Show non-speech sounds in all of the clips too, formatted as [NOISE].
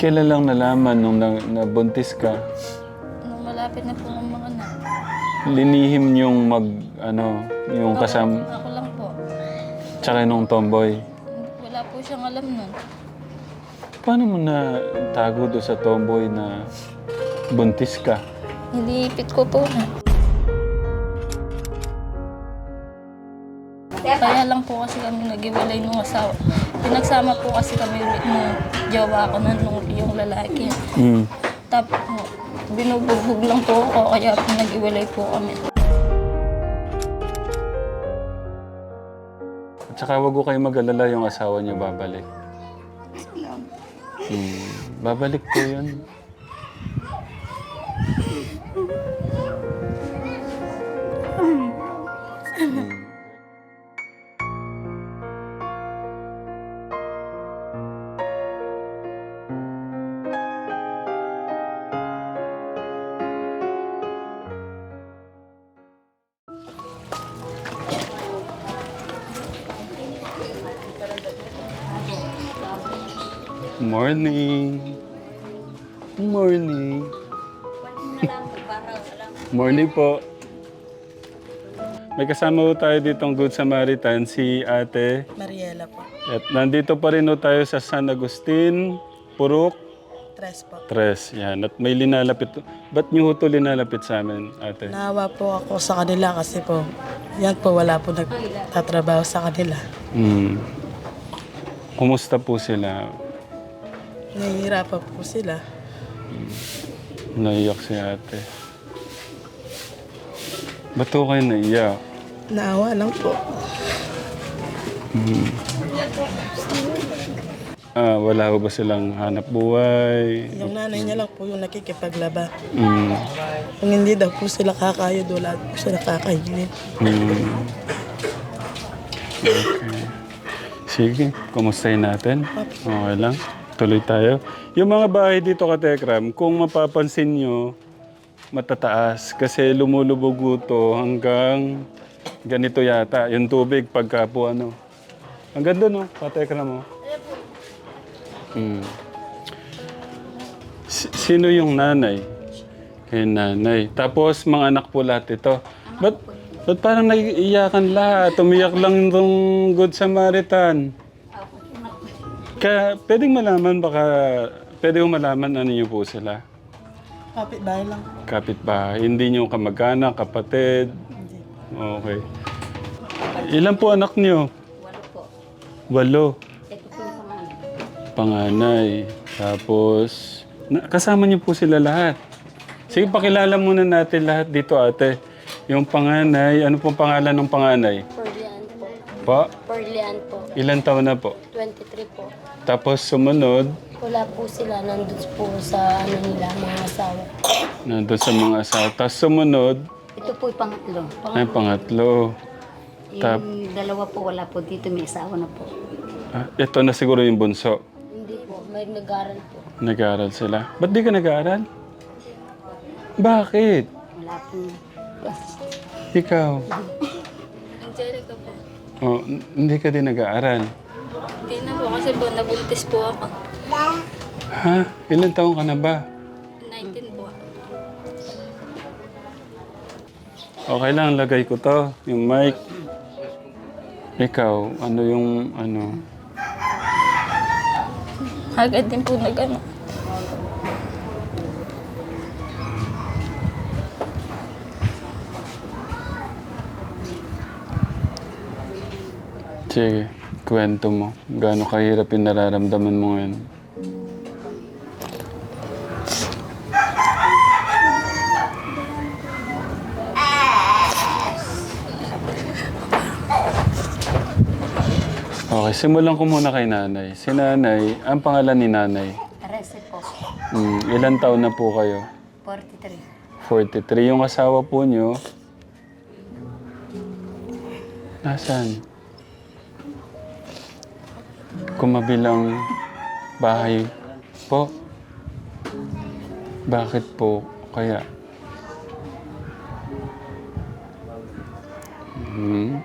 Kailan lang nalaman nung na, nabuntis ka? Nung malapit na po ang mga anak. Linihim yung mag, ano, yung kasam, Ako lang po. tsaka nung tomboy. Wala po siyang alam nun. Paano mo na tago doon sa tomboy na buntis ka? Nilipit ko po na. Kaya lang po kasi kami nag-iwalay nung asawa. Pinagsama po kasi kami ulit nung jowa ko na nung yung lalaki. Mm. Tapos po, binubugbog lang po ako kaya pinag-iwalay po kami. At saka wag ko kayo mag-alala yung asawa niyo babalik. Mm. Babalik po yun. Morning. Morning. Morning po. May kasama po tayo ditong Good Samaritan, si ate. Mariela po. At nandito pa rin po tayo sa San Agustin, Purok, Tres po. Tres. Yan. At may linalapit. Ba't niyo ho ito linalapit sa amin, ate? Naawa po ako sa kanila kasi po, yan po wala po nagtatrabaho sa kanila. Hmm. Kumusta po sila? Nahihirapan po sila. Naiyak si ate. Ba't ho kayo naiyak? Naawa lang po. Ah, wala ho ba silang hanap buhay? Yung nanay niya lang po yung nakikipaglaba. Mm. Kung hindi daw po sila kakayod, wala po sila kakainin. Mm. Okay. Sige, kumustahin natin? Okay lang. Tuloy tayo. Yung mga bahay dito ka Tekram, kung mapapansin nyo, matataas. Kasi lumulubog to hanggang ganito yata. Yung tubig pagka po ano. Hanggang doon, no? Katekram mo. Mm. Si- sino yung nanay? Kay nanay. Tapos mga anak po lahat ito. Ba't, ba't parang naiiyakan lahat? Umiyak lang itong Good Samaritan. Kaya pwedeng malaman baka, pwede ko malaman ano niyo po sila. Kapit bahay lang. Kapitbahay, hindi niyo kamag-anak, kapatid. Hindi. Okay. Ilan po anak niyo? Walo po. Walo. Ito po yung. Panganay. Tapos, na, kasama niyo po sila lahat. Sige, pakilala muna natin lahat dito, ate. Yung panganay, ano pong pangalan ng panganay? Perlian po. Pa, Perlian. Ilan taon na po? 23 po. Tapos sumunod, Wala po sila. Nandun po sa ano nila, mga asawa. nandun sa mga asawa. Tapos sumunod, Ito po yung pangatlo. ay pangatlo. Tap- Yung dalawa po wala po dito, may asawa na po. Ah, ito na siguro yung bunso. Hindi po. May nag-aral po. Nag-aaral sila. Ba't di ka nag-aaral? Bakit? Wala po. Ikaw? Angelica. Oh, hindi ka din nag-aaral. Hindi na po kasi po nabuntis po ako. Ha? Ilan taon ka na ba? 19 po. Okay lang, lagay ko to. Yung mic. Ikaw, ano yung ano? Agad din po nag Sige, kwento mo. Gaano kahirap yung nararamdaman mo ngayon? Okay, simulan ko muna kay nanay. Si nanay, ang pangalan ni nanay. Arese po. Mm, ilan taon na po kayo? 43. 43. Yung asawa po nyo, nasaan? Kumabilang bahay po. Bakit po kaya? Hmm,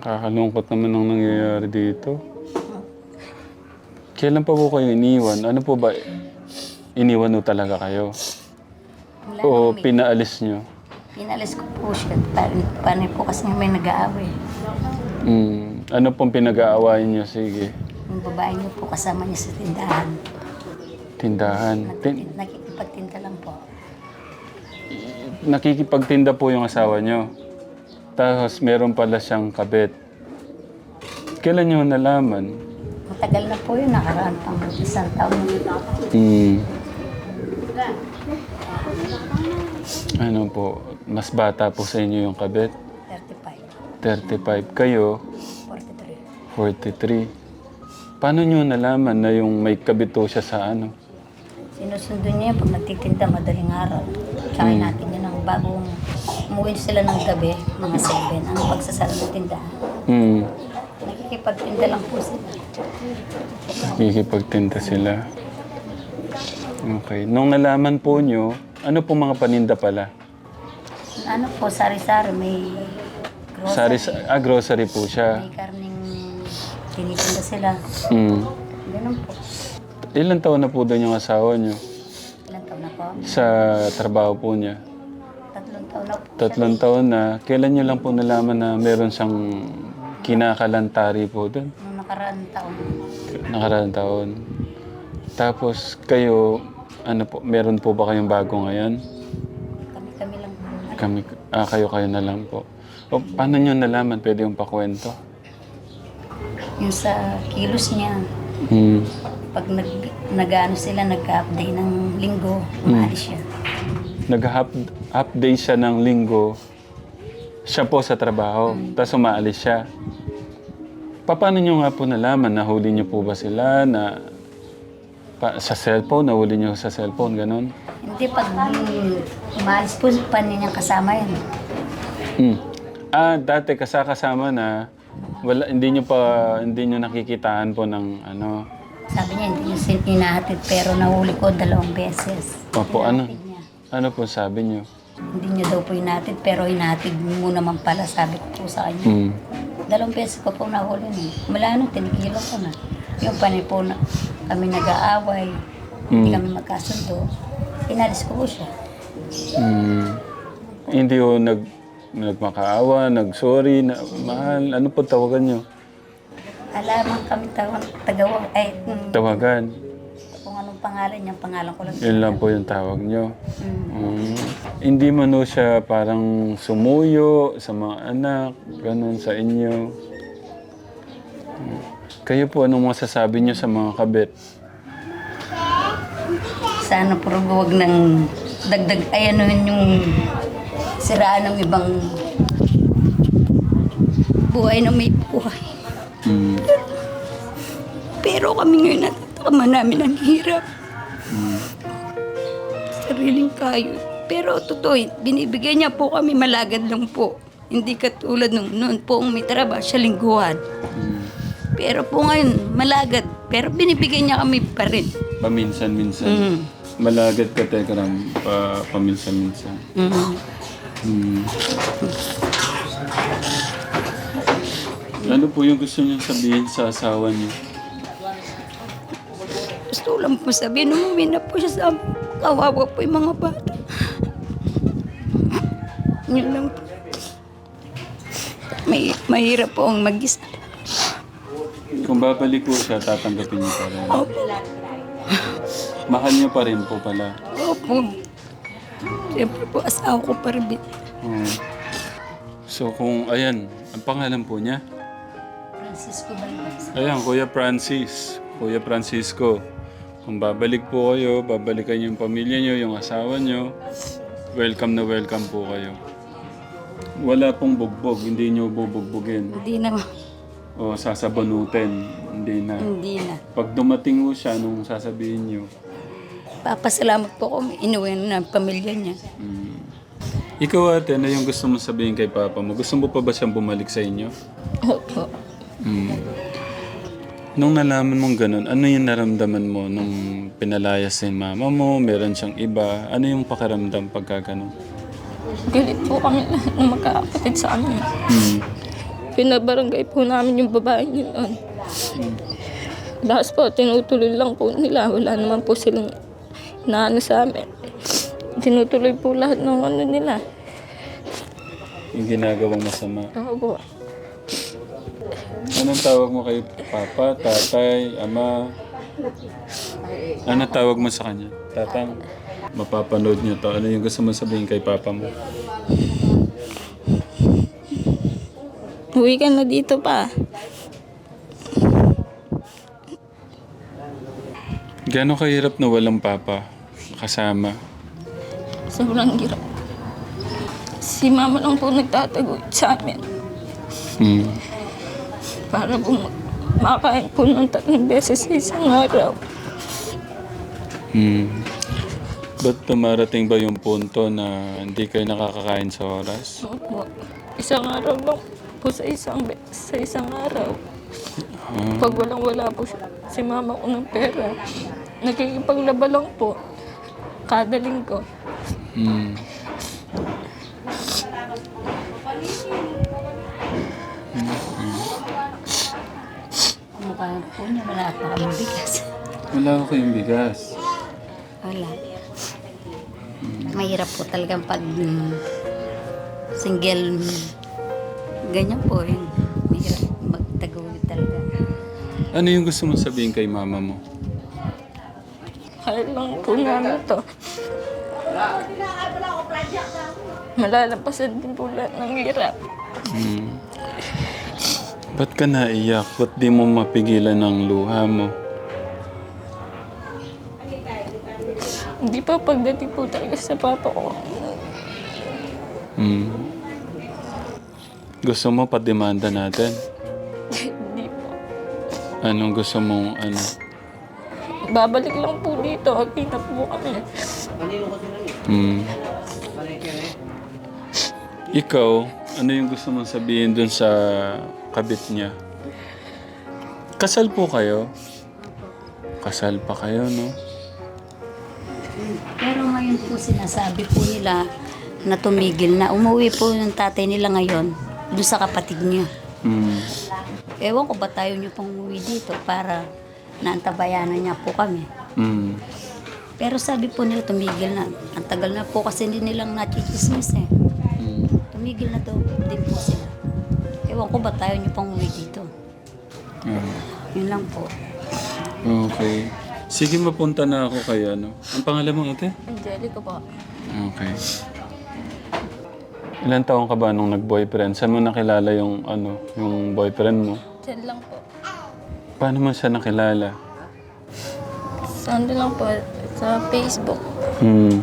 kakalungkot naman ang nangyayari dito. Kailan pa po kayo iniwan? Ano po ba? iniwan mo talaga kayo? Wala O na kami. pinaalis nyo? Pinalis ko po siya. Paano, paano po kasi may nag-aaway. Hmm. Ano pong pinag-aawayan nyo? Sige. Yung babae niyo po kasama niya sa tindahan. Tindahan. Tin- Nakikip- Nakikipagtinda lang po. nakikipagtinda po yung asawa nyo. Tapos meron pala siyang kabit. Kailan nyo nalaman? Matagal na po yun. Nakaraan pang isang taon. Hmm. Ano po, mas bata po sa inyo yung kabit? 35. 35. Kayo, 43. 43. Paano nyo nalaman na yung may kabito siya sa ano? Sinusundo niya pag nagtitinda madaling araw. Tsaka natin yun ang bagong umuwi sila ng gabi, mga 7, ang pagsasara ng tindahan. Hmm. Nakikipagtinda lang po sila. Nakikipagtinda sila. Okay. Nung nalaman po nyo, ano po mga paninda pala? Ano po, sari-sari, may grocery, Sari, ah, grocery po siya. may karning tinitinda sila. Hmm. Ganun po. Ilan taon na po doon yung asawa nyo Ilang taon na po? sa trabaho po niya? Tatlong taon na po. Tatlong taon na. Kailan nyo lang po nalaman na meron siyang kinakalantari po doon? Nung nakaraan taon, Nakaraang taon. Tapos kayo, ano po, meron po ba kayong bago ngayon? kami-kami lang po. Kami, ah, kayo-kayo na lang po. O, paano nyo nalaman? Pwede yung pakwento? Yung sa kilos niya, Hmm. pag nag, nag-ano sila, nagka-update ng linggo, umaalis siya. Nag-update siya ng linggo. Siya po sa trabaho. Tapos umaalis siya. Pa- Paano nyo nga po nalaman? Nahuli nyo po ba sila na pa, sa cellphone? Nahuli nyo sa cellphone? Ganon? Hindi, pag mm, umaalis po, pa niyang kasama yan. Hmm. Ah, dati kasakasama na wala hindi niyo pa hindi niyo nakikitaan po ng ano. Sabi niya, hindi niya sin- hinahatid, pero nahuli ko dalawang beses. Opo, ano? Hinahatid niya. Ano po sabi niyo? Hindi niya daw po hinahatid, pero hinahatid mo naman pala, sabi ko po sa kanya. Hmm. Dalawang beses ko po nahuli niya. Mula nung tinigilan ko na. Yung panay po na kami nag-aaway, hindi Mm. kami magkasundo. Inalis ko po siya. Hmm. Hindi ho nag nagmakaawa, nag-sorry, na, mahal, ano po tawagan niyo? Alaman kami tawag, tagawa, ay, mm, Tawagan. kung anong pangalan niya, pangalan ko lang. Yun lang po yung tawag niyo. Mm. Hmm. Hindi man siya parang sumuyo sa mga anak, ganun sa inyo. Hmm. Kayo po, anong masasabi niyo sa mga kabit? Sana po huwag nang dagdag, ay ano yun yung siraan ng ibang buhay na may buhay. Hmm. Pero kami ngayon natatama namin ang hirap. Sariling kayo. Pero totoo, binibigyan niya po kami malagad lang po. Hindi katulad nung noon po may trabaho siya lingguhan. Hmm. Pero po ngayon, malagad. Pero binibigyan niya kami pa rin. Paminsan-minsan. Mm. Malagad ka, Tekram, pa, paminsan-minsan. Mm. Hmm. Ano po yung gusto niyo sabihin sa asawa niyo? Gusto lang po sabihin, umuwi na po siya sa amin. Kawawa po yung mga bata. Yun lang po. May, mahirap po ang mag-isa. Kung babalik po siya, tatanggapin niyo pa rin. Opo. Mahal niyo pa rin po pala. Opo. Siyempre po, asawa ko pa rin. Oo. So kung, ayan, ang pangalan po niya? Francisco Balbas. Ayan, Kuya Francis. Kuya Francisco. Kung babalik po kayo, babalikan yung pamilya niyo, yung asawa niyo, welcome na welcome po kayo. Wala pong bugbog, hindi niyo bubugbugin. Hindi na, O sasabanutin, hindi na. hindi na. Pag dumating mo siya, nung sasabihin niyo, Papasalamat po kung inuwi na ng pamilya niya. mm. Ikaw ate, ano yung gusto mo sabihin kay Papa mo? Gusto mo pa ba siyang bumalik sa inyo? Opo. Mm. Nung nalaman mong ganun, ano yung naramdaman mo nung pinalayas si mama mo, meron siyang iba? Ano yung pakiramdam pagka ganun? Galit po kami lahat ng magkakapatid sa amin. Mm. Pinabarangay po namin yung babae niyo noon. Tapos po, tinutuloy lang po nila. Wala naman po silang na ano sa amin. Tinutuloy po lahat ng ano nila. Yung ginagawang masama. Oo po. Anong tawag mo kay Papa, Tatay, Ama? Ano tawag mo sa kanya? Tatang, mapapanood niyo to. Ano yung gusto mo sabihin kay Papa mo? Uwi ka na dito pa. Gano'ng kahirap na walang Papa kasama? Sobrang hirap. Si mama lang po nagtataguyod sa amin. Hmm. Para po ma- makain po ng tatlong beses sa isang araw. Hmm. Ba't tumarating ba yung punto na hindi kayo nakakakain sa oras? Opo. Isang araw lang po sa isang be- sa isang araw. Pag walang wala po siya, si mama ko ng pera, nakikipaglaba lang po. Kada linggo. Hmm. Mukha po niya, wala pa kami bigas. Wala ko yung bigas. Wala. Mahirap po talagang pag mm, single, mm, ganyan po yun. Mahirap magtagawid talaga. Ano yung gusto mo sabihin kay mama mo? Kaya lang po namin to. Malalampasan din po lahat ng hirap. Hmm. Ba't ka naiyak? Ba't di mo mapigilan ang luha mo? Hindi pa pagdating po talaga sa papa ko. Hmm. Gusto mo pa-demanda natin? [LAUGHS] Hindi po. Anong gusto mong ano? Babalik lang po dito. Kita po kami. Hmm. Ikaw, ano yung gusto mong sabihin dun sa kabit niya? Kasal po kayo? Kasal pa kayo, no? Pero ngayon po sinasabi po nila na tumigil na. Umuwi po yung tatay nila ngayon doon sa kapatid niya. Hmm. Ewan ko ba tayo niyo pang umuwi dito para naantabayanan niya po kami. Hmm. Pero sabi po nila tumigil na. Ang tagal na po kasi hindi nilang nachichismis eh. Hmm. Tumigil na daw din po sila. Ewan ko ba tayo niyo pang umuwi dito. Ah. Yun lang po. Okay. Sige, mapunta na ako kay ano. Ang pangalan mo, ate? Angelica po. Okay. Ilan taong ka ba nung nag-boyfriend? Saan mo nakilala yung ano, yung boyfriend mo? Diyan lang po. Paano mo siya nakilala? Sa ano lang po, sa Facebook. Hmm.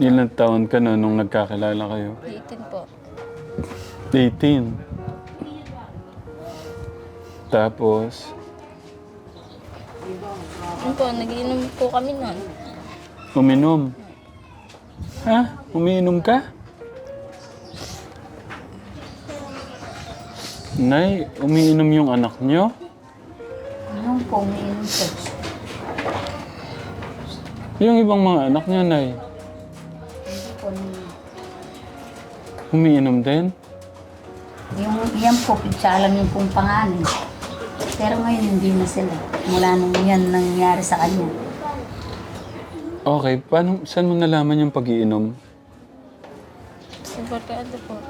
Ilan taon ka na nung nagkakilala kayo? 18 po. 18. Tapos, Ano po, nagiinom po kami nun. uminom. Ha? Umiinom ka? Nay, umiinom yung anak nyo? Ano po, umiinom po. Yung ibang mga anak nyo, Nay, Hindi po, umiinom din? yung, yan po, siya alam yung pong pangalan. Pero ngayon hindi na sila. Mula nung yan nangyari sa kanya. Okay, paano, saan mo nalaman yung pag-iinom? Sa barkada po.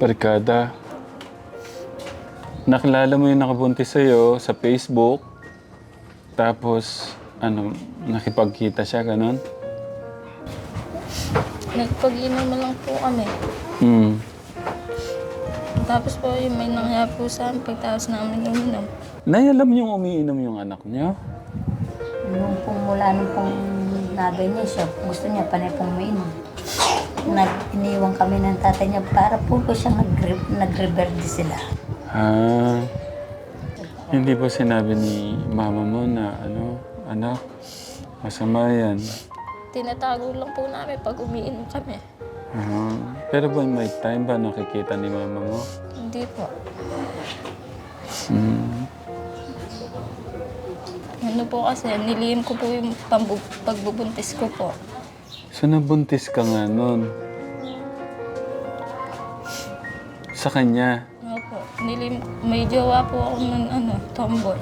Barkada. Nakilala mo yung nakabuntis sa'yo sa Facebook. Tapos, ano, nakipagkita siya, ganun? Nagpag-inom lang po kami. Hmm. Tapos po, yung may nangyari po sa amin pagtapos namin uminom. Nay, alam niyong umiinom yung anak niyo? Nung pong mula nung pong naganyan siya, gusto niya panay pong mainom. Nag, iniwan kami ng tatay niya para po po siya nag- nag-rebelde sila. Ah, hindi ba sinabi ni mama mo na, ano, anak, masama yan? Tinatago lang po namin pag umiinom kami. Ah, pero ba may time ba nakikita ni mama mo? Hindi po. Hmm. Ano po kasi, nilihim ko po yung pambu- pagbubuntis ko po. So nabuntis ka nga nun? Sa kanya? Po, nilihim, may jowa po ako ng ano, tomboy.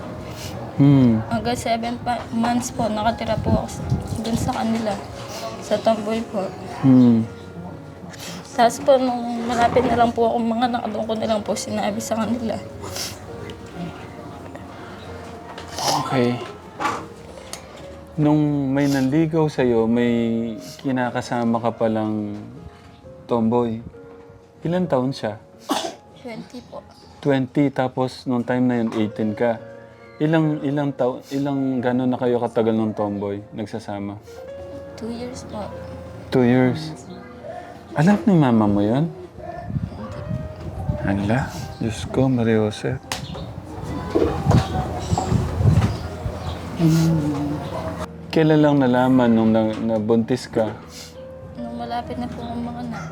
Hmm. Hanggang 7 pa- months po, nakatira po ako dun sa kanila. Sa Tomboy po. Hmm. Tapos po, nung malapit na lang po ako mga doon ko na lang po sinabi sa kanila. Okay. Nung may nanligaw sa'yo, may kinakasama ka palang tomboy. Ilan taon siya? 20 po. 20, tapos nung time na yun, 18 ka. Ilang, ilang taon, ilang gano'n na kayo katagal nung tomboy nagsasama? 2 years po. Two years. Alam ni mama mo yun? Hala, Diyos ko, Maria Jose. Kailan lang nalaman nung na, nabuntis ka? Nung malapit na po ang mga anak.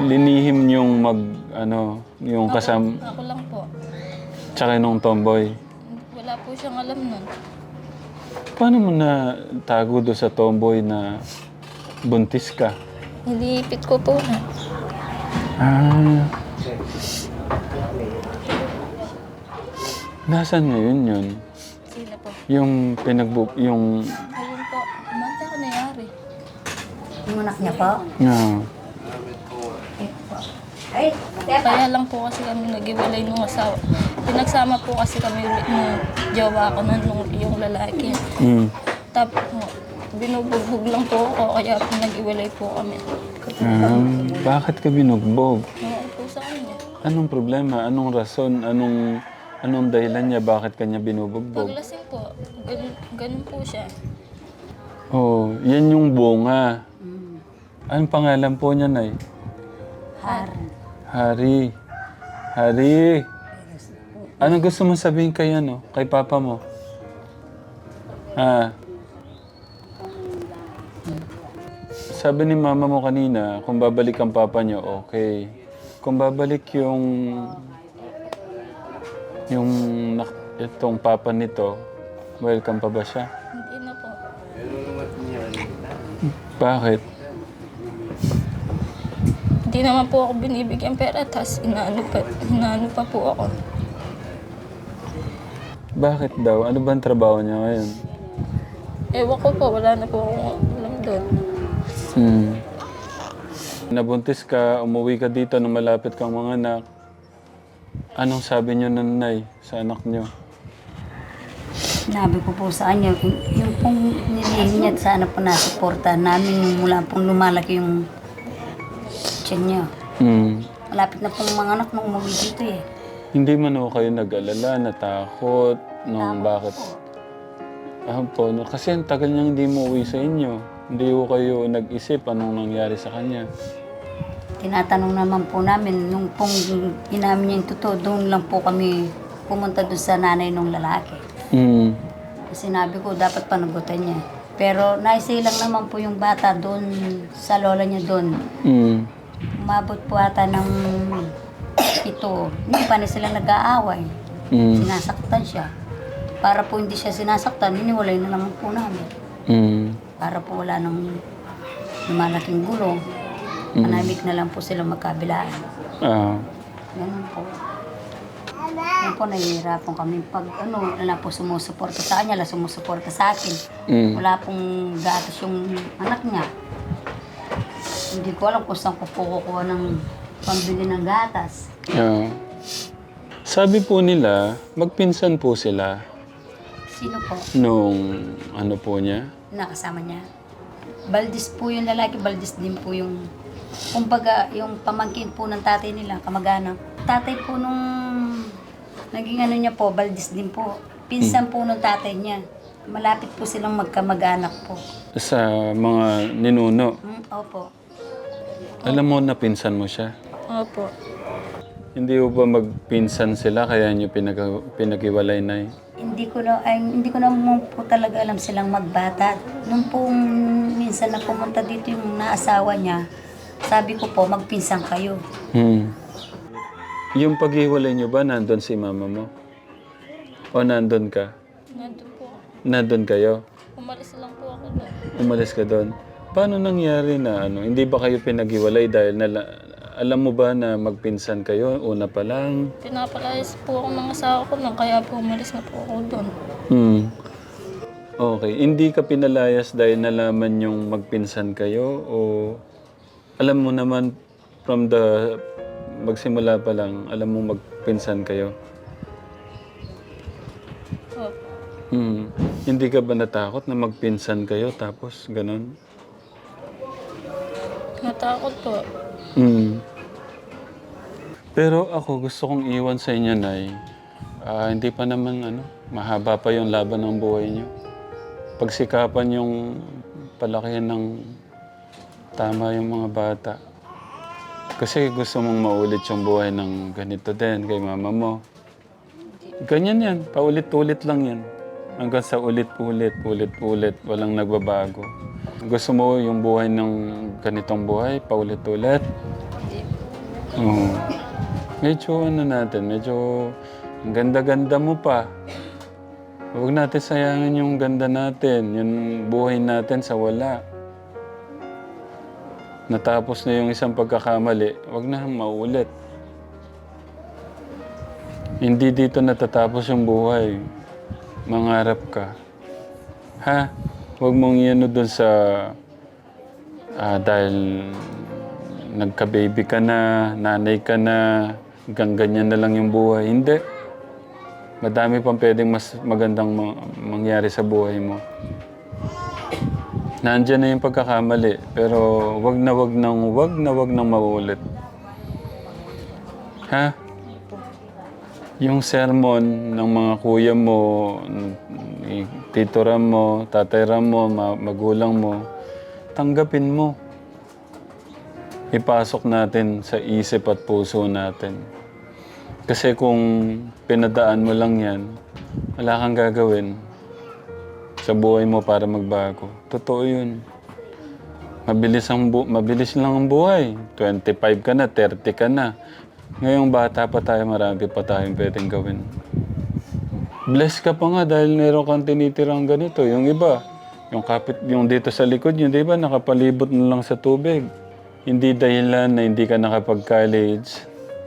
Linihim yung mag, ano, yung kasam, Ako lang po. tsaka nung tomboy. Wala po siyang alam nun. Paano mo na tago do sa tomboy na buntis ka? Nilipit ko po na. Ah. Nasaan ngayon yun? Sino po? Yung pinagbu... Yung... Ayun po. Manta ko nangyari. Yung anak niya po. Ah. Ay, Kaya lang po kasi kami nag-iwalay nung asawa. Pinagsama po kasi kami ulit nung jowa ko nun, nung yung lalaki. Mm. Tapos po, binubugbog lang po ako, kaya po nag-iwalay po kami. Ah, bakit ka binugbog? Oo po sa kanya. Anong problema? Anong rason? Anong anong dahilan niya bakit kanya binubugbog? Paglasing po, ganun, ganun po siya. Oh, yan yung bunga. Anong pangalan po niya, Nay? har. Hari. Hari. Ano gusto mo sabihin kay ano? Kay papa mo? Ah. Sabi ni mama mo kanina, kung babalik ang papa niyo, okay. Kung babalik yung yung itong papa nito, welcome pa ba siya? Hindi na po. Bakit? Hindi naman po ako binibigyan pera, tapos inaano pa, inaano pa po ako. Bakit daw? Ano ba ang trabaho niya ngayon? Ewan ko po, wala na po akong alam doon. Hmm. Nabuntis ka, umuwi ka dito nung malapit kang mga anak. Anong sabi niyo ng nanay sa anak niyo? Sinabi ko po sa kanya, yung, yung pong nilihim niya at sana po nasuporta namin yung mula pong lumalaki yung tiyan niya. Hmm. Malapit na pong mga anak nung umuwi dito eh. Hindi man ho kayo nag-alala, natakot, nung bakit? Ah, po, no, kasi ang tagal niyang hindi mo uwi sa inyo. Hindi ho kayo nag-isip anong nangyari sa kanya. Tinatanong naman po namin, nung pong inamin niya yung totoo, doon lang po kami pumunta doon sa nanay ng lalaki. Hmm. Sinabi ko, dapat panagutan niya. Pero naisilang naman po yung bata doon sa lola niya doon. Hmm. Umabot po ata ng ito. Hindi pa na sila nag-aaway. Hmm. Sinasaktan siya. Para po hindi siya sinasaktan, iniwalay na naman po namin. Hmm. Para po wala nang lumalaking gulo. Mm. Manamik na lang po sila magkabilaan. Ah. Ganun po. Yan po, nahihirapan kami. Pag ano, wala po sumusuporta sa kanya, wala sumusuporta sa akin. Hmm. Wala pong gatas yung anak niya. Hindi ko alam kung saan ko po kukuha ng pambili ng gatas. Ah. Sabi po nila, magpinsan po sila Sino po? nung ano po niya. Nakasama niya. Baldis po yung lalaki, Baldis din po yung kumbaga yung pamangkin po ng tatay nila, kamag-anak. Tatay po nung naging ano niya po, Baldis din po. Pinsan po nung tatay niya. Malapit po silang magkamag-anak po. Sa mga ninuno. Hmm, opo. Alam mo na pinsan mo siya. Opo. Hindi ko ba magpinsan sila kaya niyo pinag pinag-iwalay na eh? Hindi ko na, ay, hindi ko na mo po talaga alam silang magbata. Nung po minsan na pumunta dito yung naasawa niya, sabi ko po, magpinsan kayo. Hmm. Yung paghiwalay niyo ba, nandun si mama mo? O nandun ka? Nandun po. Nandun kayo? Umalis lang po ako doon. Umalis ka doon? Paano nangyari na ano? Hindi ba kayo pinaghiwalay dahil nala, alam mo ba na magpinsan kayo una pa lang? Pinapalayas po ako ng asawa ko lang, kaya po umalis na po ako doon. Hmm. Okay. Hindi ka pinalayas dahil nalaman yung magpinsan kayo o alam mo naman from the magsimula pa lang, alam mo magpinsan kayo? Oh, Hmm. Hindi ka ba natakot na magpinsan kayo tapos ganun? Natakot po. Hmm. Pero ako gusto kong iwan sa inyo, Nay. Ah, hindi pa naman ano, mahaba pa yung laban ng buhay niyo. Pagsikapan yung palakihan ng tama yung mga bata. Kasi gusto mong maulit yung buhay ng ganito din kay mama mo. Ganyan yan, paulit-ulit lang yan. Hanggang sa ulit-ulit, ulit-ulit, walang nagbabago. Gusto mo yung buhay ng ganitong buhay, paulit-ulit? Oo. Medyo ano natin, medyo ang ganda-ganda mo pa. Huwag natin sayangin yung ganda natin, yung buhay natin sa wala. Natapos na yung isang pagkakamali, huwag na maulit. Hindi dito natatapos yung buhay. Mangarap ka. Ha? Huwag mong iano doon sa... ah, dahil nagka-baby ka na, nanay ka na, hanggang ganyan na lang yung buhay. Hindi. Madami pang pwedeng mas magandang ma- mangyari sa buhay mo. Nandiyan na yung pagkakamali, pero wag na wag nang wag na wag nang maulit. Ha? Yung sermon ng mga kuya mo, tito Ram mo, tatay mo, ma- magulang mo, tanggapin mo. Ipasok natin sa isip at puso natin. Kasi kung pinadaan mo lang yan, wala kang gagawin sa buhay mo para magbago. Totoo yun. Mabilis, ang bu- mabilis lang ang buhay. 25 ka na, 30 ka na. Ngayong bata pa tayo, marami pa tayong pwedeng gawin. Bless ka pa nga dahil meron kang tinitirang ganito. Yung iba, yung kapit, yung dito sa likod yun, di ba, nakapalibot na lang sa tubig. Hindi dahilan na hindi ka nakapag-college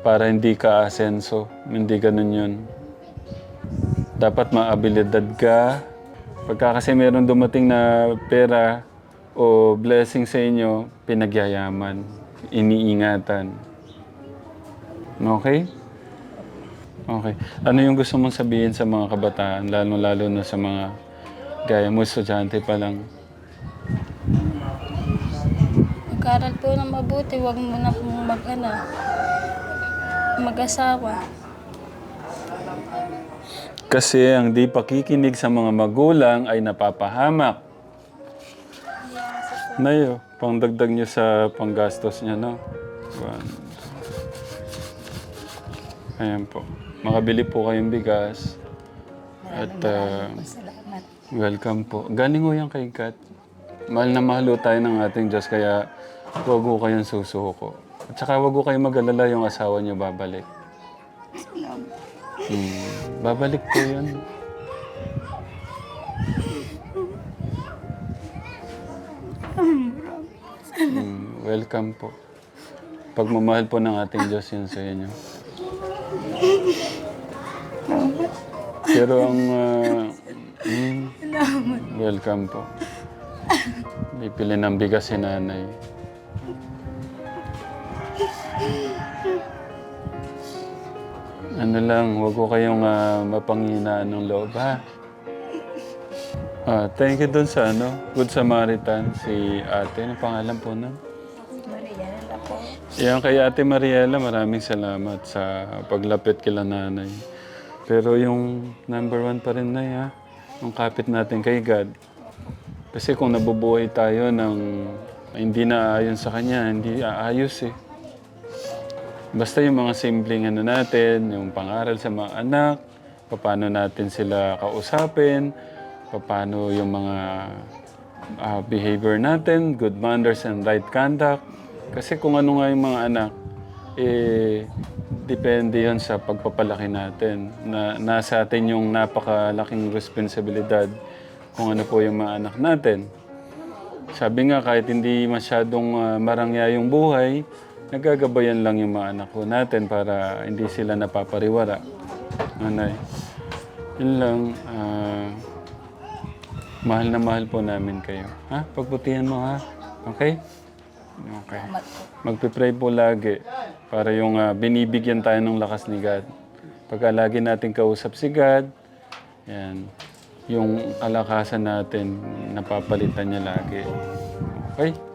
para hindi ka asenso. Hindi ganun yun. Dapat maabilidad ka. Pagka kasi meron dumating na pera o blessing sa inyo, pinagyayaman, iniingatan. Okay? Okay. Ano yung gusto mong sabihin sa mga kabataan, lalo-lalo na sa mga gaya mo, estudyante pa lang? Mag-aral po ng mabuti, huwag mo na pong mag, ano, mag-asawa. Kasi ang di pakikinig sa mga magulang ay napapahamak. Nayo, pangdagdag niyo sa panggastos niya, no? One. Ayan po. Makabili po kayong bigas. At uh, Salamat. welcome po. Galing ho yan kay Kat. Mahal na mahal ho tayo ng ating Diyos, kaya huwag ho kayong susuko. At saka huwag ho kayong mag-alala yung asawa niyo babalik. Hmm, babalik po yan. Hmm, welcome po. Pagmamahal po ng ating Diyos yun sa inyo. Pero ang... ah, hmm, welcome po. Bibili ng bigas si nanay. Ano lang, huwag ko kayong ah, mapanghinaan ng loob, ha? Ah, thank you dun sa ano, Good Samaritan, si ate. Ano pangalan po nun? Yan kay Ate Mariela, maraming salamat sa paglapit kila nanay. Pero yung number one pa rin na ha, yung kapit natin kay God. Kasi kung nabubuhay tayo ng hindi na ayon sa Kanya, hindi aayos eh. Basta yung mga simpleng ano natin, yung pangaral sa mga anak, paano natin sila kausapin, paano yung mga ah, behavior natin, good manners and right conduct. Kasi kung ano nga yung mga anak, eh, depende yon sa pagpapalaki natin. Na, nasa atin yung napakalaking responsibilidad kung ano po yung mga anak natin. Sabi nga, kahit hindi masyadong ah, marangya yung buhay, nagagabayan lang yung mga anak ko natin para hindi sila napapariwara. Nanay. Yun lang. ah, Mahal na mahal po namin kayo. Ha? Pagbutihan mo ha? Okay? Okay. Magpipray po lagi para yung ah, binibigyan tayo ng lakas ni God. Pagka lagi natin kausap si God, yan, yung kalakasan natin, napapalitan niya lagi. Okay?